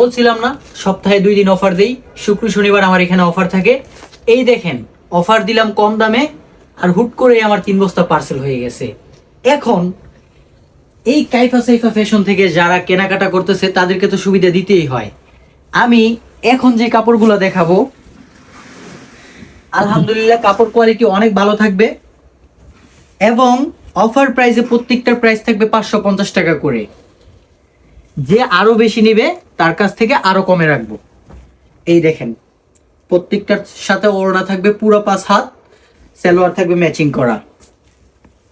বলছিলাম না, সপ্তাহে দুই দিন অফার দেই, শুক্র শনিবার আমার এখানে অফার থাকে। এই দেখেন অফার দিলাম কম দামে, আর হুট করে আমার তিন বস্তা পার্সেল হয়ে গেছে। এখন, এই কাইফা সাইফা ফ্যাশন থেকে যারা কেনাকাটা করতেছে, তাদেরকে তো সুবিধা দিতেই হয়। আমি এখন যে কাপড়গুলো দেখাবো, আলহামদুলিল্লাহ কাপড় কোয়ালিটি অনেক ভালো থাকবে, এবং অফার প্রাইসে প্রত্যেকটার প্রাইস থাকবে পাঁচশো পঞ্চাশ টাকা করে। যে আরও বেশি নিবে, তার কাছ থেকে আরও কমে রাখব। এই দেখেন, প্রত্যেকটার সাথে ওড়না থাকবে পুরো পাঁচ হাত, সালোয়ার থাকবে ম্যাচিং করা।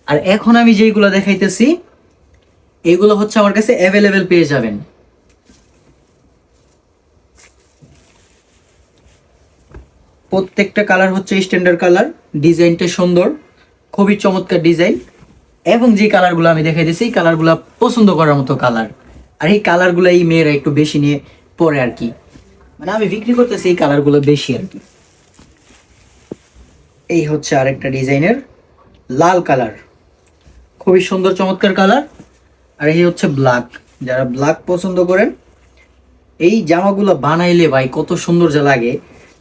আর এখন আমি যেইগুলো দেখাইতেছি, এগুলো হচ্ছে আমার কাছে অ্যাভেলেবেল পেয়ে যাবেন। প্রত্যেকটা কালার হচ্ছে স্ট্যান্ডার্ড কালার, ডিজাইনটা সুন্দর, খুবই চমৎকার ডিজাইন। এবং যে কালারগুলো আমি দেখাই দিচ্ছি এই কালারগুলো পছন্দ করার মতো কালার। আর এই কালারগুলো এই মেয়েরা একটু বেশি নিয়ে পরে আর কি। মানে আমি বিক্রি করতেছি এই কালারগুলো বেশি আর কি। এই হচ্ছে আরেকটা ডিজাইনের লাল কালার খুবই সুন্দর, চমৎকার কালার আর এই হচ্ছে ব্ল্যাক যারা ব্ল্যাক পছন্দ করেন, এই জামাগুলো বানাইলে ভাই কত সুন্দর যা লাগে।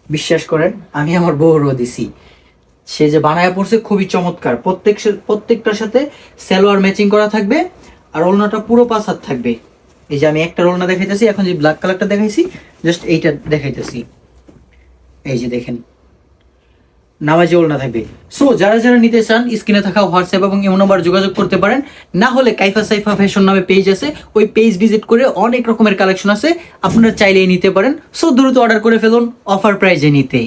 বিশ্বাস করেন, আমি আমার বউরও দিছি। সে যে বানায় পড়ছে খুবই চমৎকার। প্রত্যেক প্রত্যেকটার সাথে সালোয়ার ম্যাচিং করা থাকবে, আর অন্যটা পুরো হাত থাকবে। এই যে আমি একটা ওলনা দেখাইতেছি, এখন যে ব্ল্যাক কালারটা দেখাইছি জাস্ট এইটা দেখাইতেছি। এই যে দেখেন, নামাজি ওলনা থাকবে। সো যারা যারা নিতে চান, স্ক্রিনে থাকা হোয়াটসঅ্যাপ এবং ইমো নাম্বার যোগাযোগ করতে পারেন। না হলে কাইফা সাইফা ফ্যাশন নামে পেজ আছে, ওই পেজ ভিজিট করে অনেক রকমের কালেকশন আছে, আপনারা চাইলেই নিতে পারেন। সো দ্রুত অর্ডার করে ফেলুন অফার প্রাইজে নিতে।